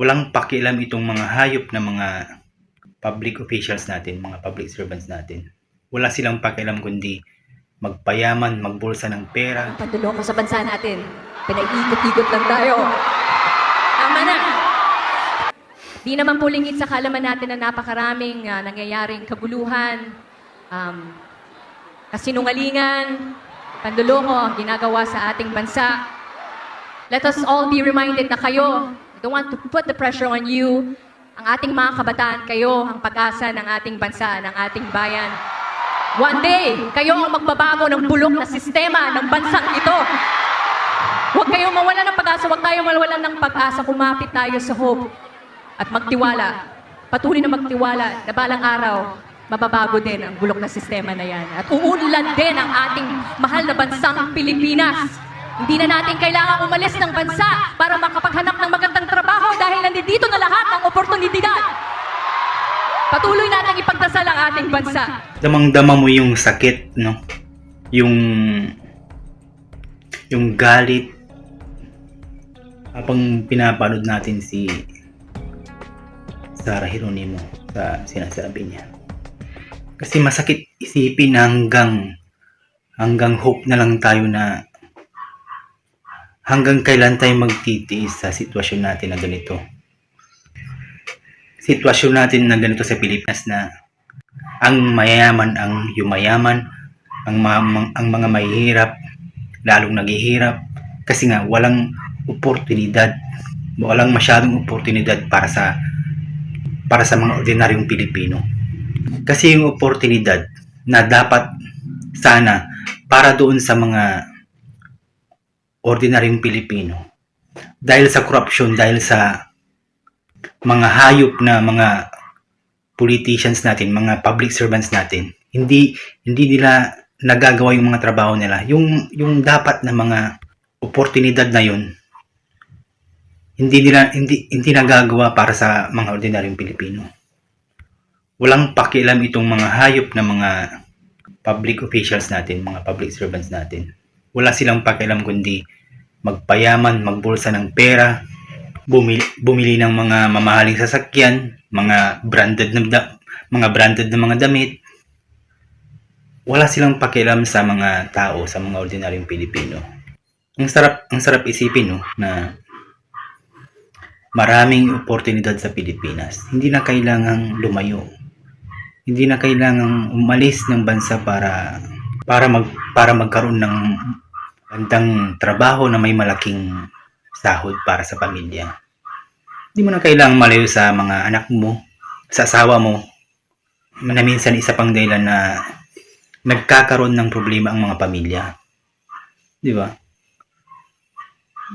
walang pakialam itong mga hayop na mga public officials natin, mga public servants natin. Wala silang pakialam kundi magpayaman, magbulsa ng pera, Pandulong ko sa bansa natin. Pinaiikot-ikot lang tayo. Tama na. Di naman po lingid sa kalaman natin na napakaraming ah, nangyayaring kaguluhan, um, kasinungalingan, panduloko ang ginagawa sa ating bansa. Let us all be reminded na kayo, don't want to put the pressure on you, ang ating mga kabataan, kayo ang pag-asa ng ating bansa, ng ating bayan. One day, kayo ang magbabago ng bulok na sistema ng bansang ito. Huwag kayong mawala ng pag-asa, huwag tayong mawalan ng pag-asa, kumapit tayo sa hope at magtiwala. Patuloy na magtiwala na balang araw, mababago din ang bulok na sistema na yan. At uunlad din ang ating mahal na bansang Pilipinas. Hindi na natin kailangan umalis ng bansa para makapaghanap ng magandang trabaho dahil nandito na lahat ng oportunidad. Patuloy natin ipagdasal ang ating bansa. damang-dama mo yung sakit, no? Yung yung galit habang pinapanood natin si Sarah Geronimo sa sinasabi niya. Kasi masakit isipin hanggang hanggang hope na lang tayo na hanggang kailan tayo magtitiis sa sitwasyon natin na ganito. Sitwasyon natin na ganito sa Pilipinas na ang mayayaman ang yumayaman, ang, ma- mang- ang mga mahihirap lalong naghihirap kasi nga walang oportunidad, walang masyadong oportunidad para sa para sa mga ordinaryong Pilipino. Kasi yung oportunidad na dapat sana para doon sa mga ordinaryong Pilipino dahil sa corruption, dahil sa mga hayop na mga politicians natin, mga public servants natin, hindi hindi nila nagagawa yung mga trabaho nila. Yung yung dapat na mga oportunidad na yun, hindi nila hindi hindi nagagawa para sa mga ordinaryong Pilipino. Walang pakialam itong mga hayop na mga public officials natin, mga public servants natin. Wala silang pakialam kundi magpayaman, magbulsa ng pera, bumili, bumili ng mga mamahaling sasakyan, mga branded na mga branded na mga damit. Wala silang pakialam sa mga tao, sa mga ordinaryong Pilipino. Ang sarap ang sarap isipin no na maraming oportunidad sa Pilipinas. Hindi na kailangang lumayo. Hindi na kailangang umalis ng bansa para para mag para magkaroon ng bandang trabaho na may malaking sahod para sa pamilya. Hindi mo na kailangang malayo sa mga anak mo, sa asawa mo, na minsan isa pang dahilan na nagkakaroon ng problema ang mga pamilya. Di ba?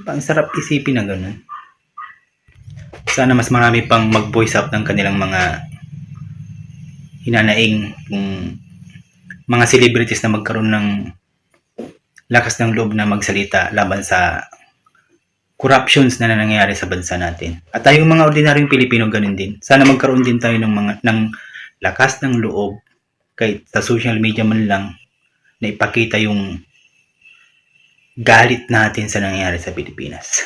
Ang sarap isipin na ganun. Sana mas marami pang mag-voice up ng kanilang mga hinanaing kung mga celebrities na magkaroon ng lakas ng loob na magsalita laban sa corruptions na nangyayari sa bansa natin. At tayong mga ordinaryong Pilipino ganun din. Sana magkaroon din tayo ng mga ng lakas ng loob kahit sa social media man lang na ipakita yung galit natin sa nangyayari sa Pilipinas.